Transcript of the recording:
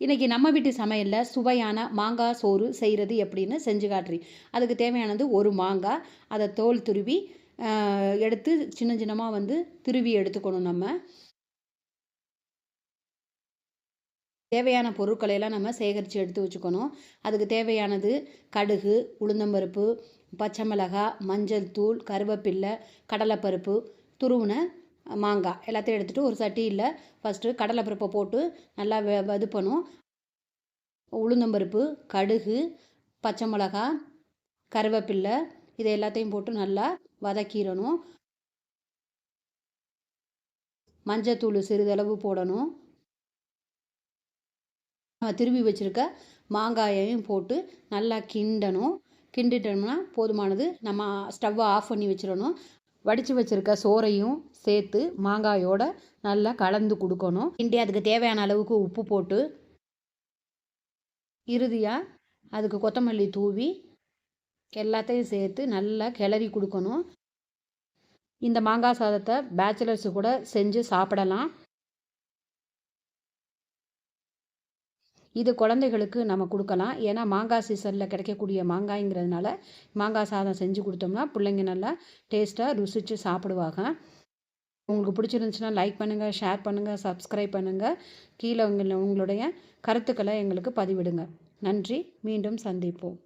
இன்றைக்கி நம்ம வீட்டு சமையலில் சுவையான மாங்காய் சோறு செய்கிறது எப்படின்னு செஞ்சு காட்டுறேன் அதுக்கு தேவையானது ஒரு மாங்காய் அதை தோல் துருவி எடுத்து சின்ன சின்னமாக வந்து துருவி எடுத்துக்கணும் நம்ம. தேவையான பொருட்களை எல்லாம் நம்ம சேகரித்து எடுத்து வச்சுக்கணும். அதுக்கு தேவையானது கடுகு உளுந்தம்பருப்பு பச்சை மிளகாய் மஞ்சள் தூள் கருவேப்பில்லை கடலைப்பருப்பு துருவின மாங்காய் எல்லாத்தையும் எடுத்துகிட்டு ஒரு சட்டியில் ஃபஸ்ட்டு கடலைப்பருப்பை போட்டு நல்லா வெ வதுப்பணும் உளுந்தம்பருப்பு கடுகு பச்சை மிளகா கருவேப்பில்லை இதை எல்லாத்தையும் போட்டு நல்லா வதக்கிடணும். மஞ்சத்தூள் சிறிதளவு போடணும். திரும்பி திருவி வச்சுருக்க மாங்காயையும் போட்டு நல்லா கிண்டணும். கிண்டிட்டோம்னா போதுமானது நம்ம ஸ்டவ்வை ஆஃப் பண்ணி வச்சிடணும். வடித்து வச்சுருக்க சோறையும் சேர்த்து மாங்காயோட நல்லா கலந்து கொடுக்கணும். கிண்டி அதுக்கு தேவையான அளவுக்கு உப்பு போட்டு இறுதியாக அதுக்கு கொத்தமல்லி தூவி எல்லாத்தையும் சேர்த்து நல்லா கிளறி கொடுக்கணும். இந்த மாங்காய் சாதத்தை பேச்சுலர்ஸு கூட செஞ்சு சாப்பிடலாம். இது குழந்தைகளுக்கு நம்ம கொடுக்கலாம். ஏன்னா மாங்காய் சீசனில் கிடைக்கக்கூடிய மாங்காய்ங்கிறதுனால மாங்காய் சாதம் செஞ்சு கொடுத்தோம்னா பிள்ளைங்க நல்லா டேஸ்ட்டாக ருசித்து சாப்பிடுவாங்க. உங்களுக்கு பிடிச்சிருந்துச்சுன்னா லைக் பண்ணுங்கள் ஷேர் பண்ணுங்கள் சப்ஸ்கிரைப் பண்ணுங்கள் கீழே உங்களுடைய கருத்துக்களை எங்களுக்கு பதிவிடுங்க. நன்றி. மீண்டும் சந்திப்போம்.